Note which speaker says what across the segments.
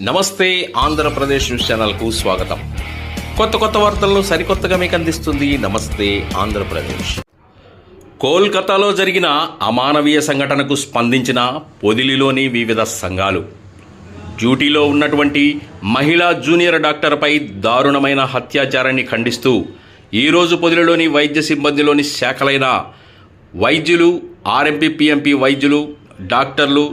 Speaker 1: నమస్తే ఆంధ్రప్రదేశ్ న్యూస్ ఛానల్కు స్వాగతం. కొత్త కొత్త వార్తలను సరికొత్తగా మీకు అందిస్తుంది నమస్తే ఆంధ్రప్రదేశ్. కోల్కతాలో జరిగిన అమానవీయ సంఘటనకు స్పందించిన పొదిలిలోని వివిధ సంఘాలు. డ్యూటీలో ఉన్నటువంటి మహిళా జూనియర్ డాక్టర్పై దారుణమైన హత్యాచారాన్ని ఖండిస్తూ ఈరోజు పొదిలిలోని వైద్య సిబ్బందిలోని శాఖలైన వైద్యులు ఆర్ఎంపీ పిఎంపీ వైద్యులు డాక్టర్లు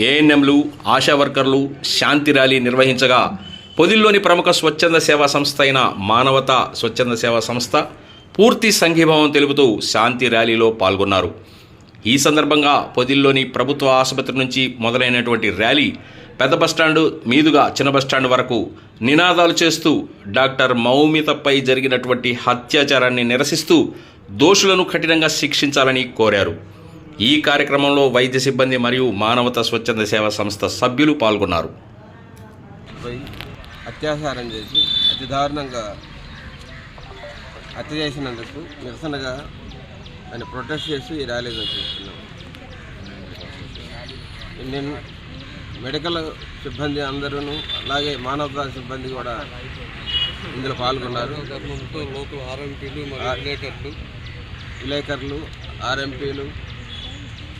Speaker 1: ఏఎన్ఎంలు ఆశా వర్కర్లు శాంతి ర్యాలీ నిర్వహించగా పొదిల్లోని ప్రముఖ స్వచ్ఛంద సేవా సంస్థ అయిన మానవత స్వచ్ఛంద సేవా సంస్థ పూర్తి సంఘీభావం తెలుపుతూ శాంతి ర్యాలీలో పాల్గొన్నారు. ఈ సందర్భంగా పొదిల్లోని ప్రభుత్వ ఆసుపత్రి నుంచి మొదలైనటువంటి ర్యాలీ పెద్ద బస్టాండు మీదుగా చిన్న బస్టాండ్ వరకు నినాదాలు చేస్తూ డాక్టర్ మౌమితపై జరిగినటువంటి అత్యాచారాన్ని నిరసిస్తూ దోషులను కఠినంగా శిక్షించాలని కోరారు. ఈ కార్యక్రమంలో వైద్య సిబ్బంది మరియు మానవత స్వచ్ఛంద సేవా సంస్థ సభ్యులు పాల్గొన్నారు.
Speaker 2: అత్యాచారం చేసి అతి దారుణంగా హత్య చేసినందుకు నిరసనగా ఆయన ప్రొటెస్ట్ చేసి ఈ ర్యాలీ చేస్తున్నాం నేను మెడికల్ సిబ్బంది అందరూ అలాగే మానవతా సిబ్బంది కూడా ఇందులో పాల్గొన్నారు. విలేకరులు ఆర్ఎంపీలు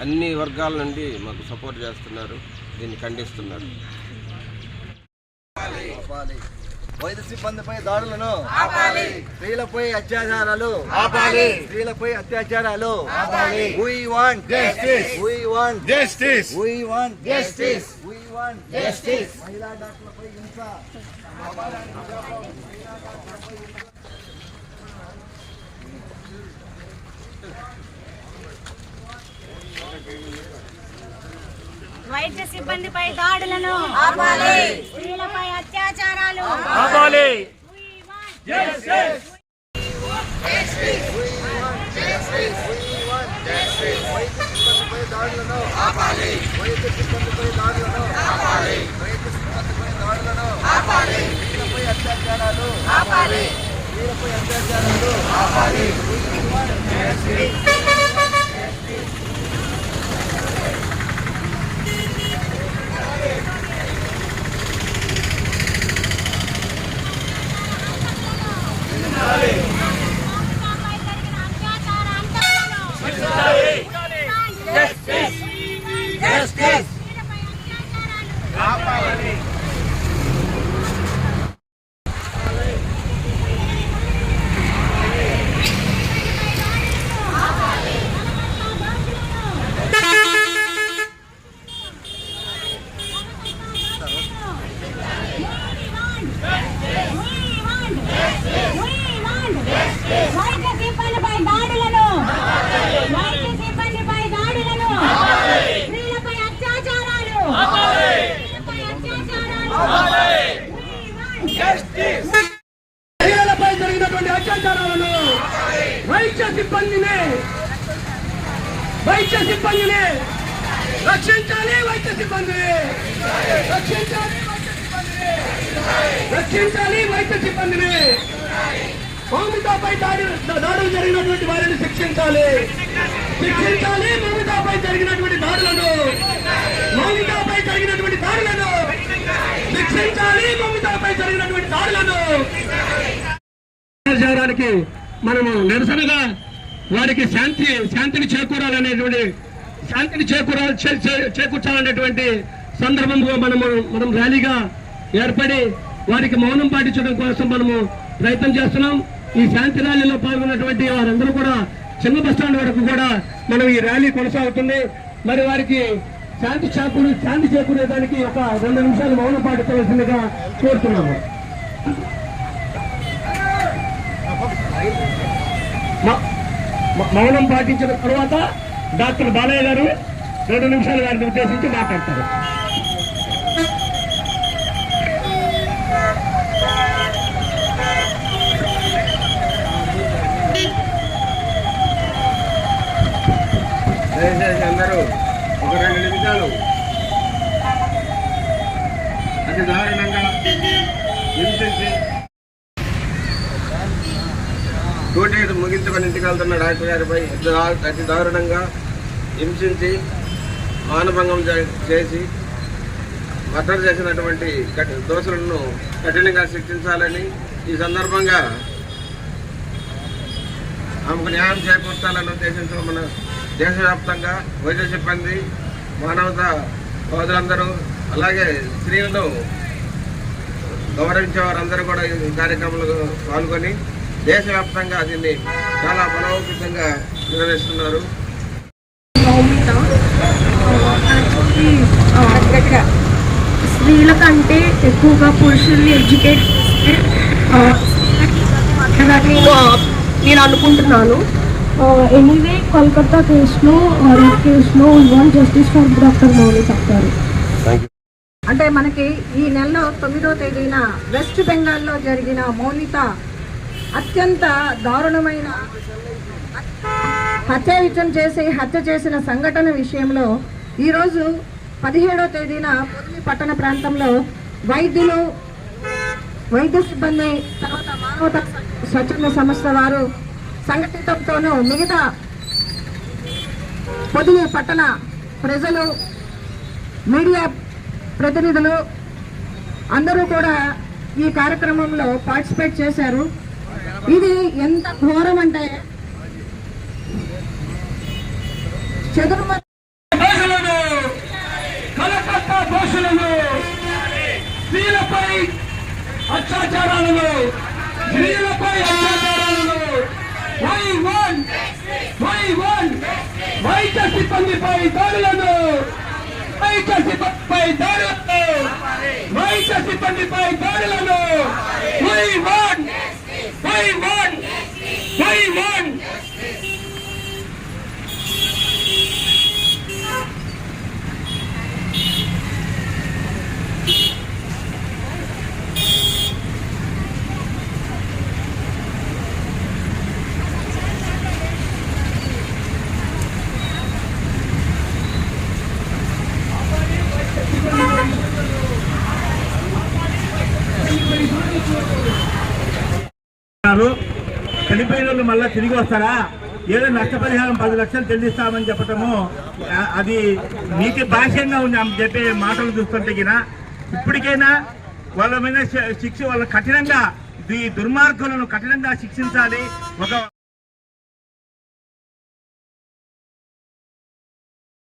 Speaker 2: అన్ని వర్గాల నుండి మాకు సపోర్ట్ చేస్తున్నారు దీన్ని ఖండిస్తున్నారు.
Speaker 3: ఆపాలి. వైద్య సిబ్బందిపై దాడులను ఆపాలి. స్త్రీలపై అత్యాచారాలు ఆపాలి. స్త్రీలపై అత్యాచారాలు ఆపాలి. We want justice. We want justice. We want justice. We want justice. మహిళా డాక్టర్లపై హింస.
Speaker 4: వైద్య సిబ్బందిపై దాడులను ఆపాలి. స్త్రీలపై అత్యాచారాలు.
Speaker 5: ఆపాలి.
Speaker 3: వైద్య సిబ్బందిపై దాడులను ఆపాలి వైద్య సిబ్బందిపై దాడులను ఆపాలి వైద్య సిబ్బందిపై దాడులను ఆపాలి స్త్రీలపై అత్యాచారాలు ఆపాలి స్త్రీలపై అత్యాచారాలు ఆపాలి
Speaker 4: మహిళలపై జరిగిన అత్యాచార అంతకులను స్త్రీలపై అత్యాచారాలు వైద్య సిబ్బందిపై దాడులను వైద్య సిబ్బందిపై దాడులను స్త్రీలపై అత్యాచారాలు స్త్రీలపై అత్యాచారాలు
Speaker 5: మహిళలపై జరిగినటువంటి అత్యాచారాలను వైద్య సిబ్బందిని వైద్య సిబ్బందిని రక్షించాలి వైద్య సిబ్బందిని రక్షించాలి వైద్య సిబ్బందిని రక్షించాలి వైద్య సిబ్బందిని. మమతాపై దాడి దాడులు జరిగినటువంటి వారిని శిక్షించాలి. శిక్షించాలి మమతాపై జరిగినటువంటి దాడులను. మమతాపై జరిగినటువంటి దాడులను. శిక్షించాలి మమతాపై జరిగినటువంటి దాడులను. చేయడానికి మనము నిరసనగా వారికి శాంతి శాంతిని చేకూరాలనేటువంటి శాంతిని చేకూరాలి చే- చే- చేకూర్చాలనేటువంటి సందర్భంలో మనము మనం ర్యాలీగా ఏర్పడి వారికి మౌనం పాటించడం కోసం మనము ప్రయత్నం చేస్తున్నాం. ఈ శాంతి ర్యాలీలో పాల్గొన్నటువంటి వారందరూ కూడా చిన్న బస్టాండ్ వరకు కూడా మనం ఈ ర్యాలీ కొనసాగుతుంది. మరి వారికి శాంతి చేకూరు శాంతి చేకూరేదానికి ఒక రెండు నిమిషాలు మౌనం పాటించవలసిందిగా కోరుతున్నాము. మౌనం పాటించిన తర్వాత డాక్టర్ బాలయ్య గారు రెండు నిమిషాలు వారిని ఉద్దేశించి మాట్లాడతారు.
Speaker 2: దయచేసి అందరూ ఒక రెండు నిమిషాలు అతి దారుణంగా హింసించి డ్యూటీ ముగించుకొని ఇంటికి వెళ్తున్న డాక్టర్ గారిపై అతి దారుణంగా హింసించి మానభంగం చే- చేసి మర్డర్ చేసినటువంటి దోషులను కఠినంగా శిక్షించాలని ఈ సందర్భంగా ఆమెకు న్యాయం చేకూర్చాలనే ఉద్దేశంతో మన దేశవ్యాప్తంగా వైద్య సిబ్బంది మానవత సోదరులందరూ అలాగే స్త్రీలను గౌరవించే వారందరూ కూడా ఈ కార్యక్రమంలో పాల్గొని దేశవ్యాప్తంగా దీన్ని చాలా బలోపేతంగా నిర్వహిస్తున్నారు.
Speaker 6: స్త్రీల కంటే ఎక్కువగా పురుషుల్ని ఎడ్యుకేట్ నేను అనుకుంటున్నాను. ఎనీవే కోల్కతా కేసులో రేప్ కేసులో వాంట్ జస్టిస్ ఫర్ డాక్టర్ మౌలిక గారు
Speaker 7: అంటే మనకి ఈ నెలలో తొమ్మిదో తేదీన వెస్ట్ బెంగాల్లో జరిగిన మౌనిత అత్యంత దారుణమైన హత్యాయుతం చేసి హత్య చేసిన సంఘటన విషయంలో ఈరోజు పదిహేడో తేదీన పొదిలి పట్టణ ప్రాంతంలో వైద్యులు వైద్య సిబ్బంది తర్వాత మానవత స్వచ్ఛంద సంస్థ వారు సంఘటితంతోనూ మిగతా పొదిలి పట్టణ ప్రజలు మీడియా ప్రతినిధులు అందరూ కూడా ఈ కార్యక్రమంలో పార్టిసిపేట్ చేశారు. ఇది ఎంత ఘోరం అంటే చదురు
Speaker 5: కలకత్తా దోషులను స్త్రీలపై అత్యాచారాలను స్త్రీలపై అత్యాచారాలను వై వన్ వై వన్ వైద్య సిబ్బందిపై దాడులను వైద్య సిబ్బందిపై దాడులను వైద్య సిబ్బందిపై దాడులను వై వన్ వై వన్ వై వన్
Speaker 8: చెప్తున్నారు. చనిపోయిన వాళ్ళు మళ్ళీ తిరిగి వస్తారా? ఏదో నష్టపరిహారం పది లక్షలు చెల్లిస్తామని చెప్పటము అది నీతి భాష్యంగా ఉంది ఆమె చెప్పే మాటలు చూస్తుంటే గిన. ఇప్పటికైనా వాళ్ళ మీద శిక్ష వాళ్ళ కఠినంగా ఈ దుర్మార్గులను కఠినంగా శిక్షించాలి. ఒక